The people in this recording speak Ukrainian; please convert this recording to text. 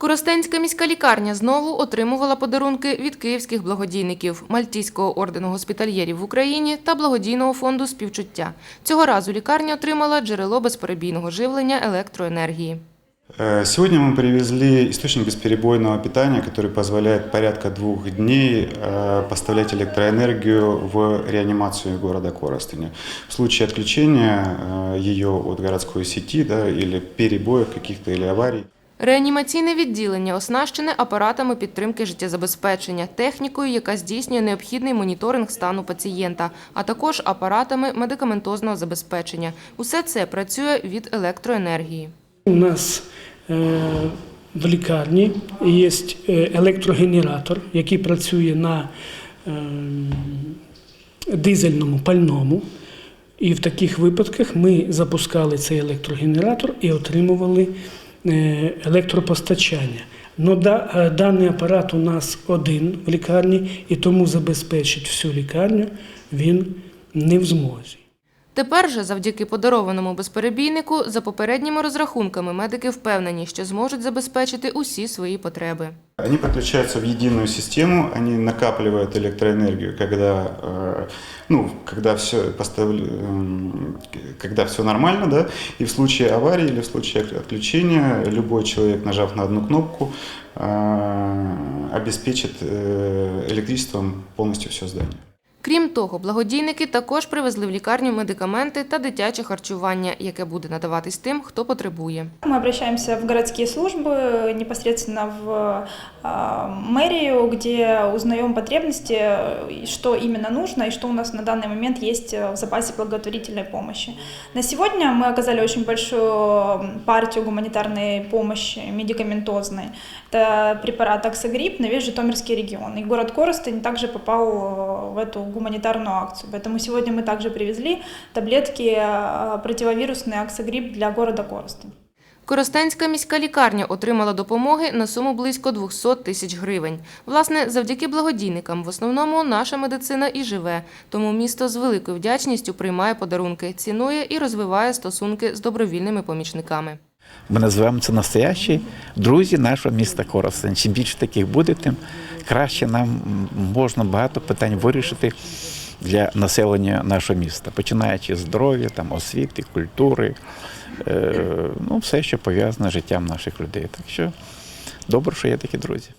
Коростенська міська лікарня знову отримувала подарунки від київських благодійників Мальтійського ордену госпітальєрів в Україні та благодійного фонду співчуття. Цього разу лікарня отримала джерело безперебійного живлення електроенергії. Э, Сегодня мы привезли источник бесперебойного питания, который позволяет порядка двух дней э, поставлять электроэнергию в реанимацию города Коростыня. В случае отключения э, ее от городской сети да, или перебоев каких-то или аварий, Реанімаційне відділення оснащене апаратами підтримки життєзабезпечення, технікою, яка здійснює необхідний моніторинг стану пацієнта, а також апаратами медикаментозного забезпечення. Усе це працює від електроенергії. У нас е, в лікарні є е, електрогенератор, який працює на е, дизельному пальному. І в таких випадках ми запускали цей електрогенератор і отримували електропостачання. Но да, е, даний апарат у нас один в лікарні, і тому забезпечить всю лікарню він не в змозі. Тепер же, завдяки подарованому безперебійнику, за попередніми розрахунками медики впевнені, що зможуть забезпечити усі свої потреби. они подключаются в единую систему, они накапливают электроэнергию, когда, э, ну, когда все, когда все нормально, да, и в случае аварии или в случае отключения любой человек, нажав на одну кнопку, э, обеспечит э, электричеством полностью все здание. Крім того, благодійники також привезли в лікарню медикаменти та дитяче харчування, яке буде надаватись тим, хто потребує. Мы обращаемся в городские службы, непосредственно в а, мэрию, где узнаем потребности, э, что именно нужно и что у нас на данный момент есть э, в запасе благотворительной помощи. На сегодня мы оказали очень большую партию гуманитарной помощи медикаментозной. Это препарат Аксогрипп на весь Житомирский регион. И город Коростень также попал э, в эту гуманитарную акцию. Поэтому сегодня мы также привезли таблетки э, противовирусный Аксогрипп для города Коростень. Коростенська міська лікарня отримала допомоги на суму близько 200 тисяч гривень. Власне, завдяки благодійникам в основному наша медицина і живе, тому місто з великою вдячністю приймає подарунки, цінує і розвиває стосунки з добровільними помічниками. Ми називаємо це настоящі друзі нашого міста Коростень. Чим більше таких буде, тим краще нам можна багато питань вирішити для населення нашого міста, починаючи з здоров'я, там, освіти, культури, е, ну, все, що пов'язане з життям наших людей. Так що добре, що є такі друзі.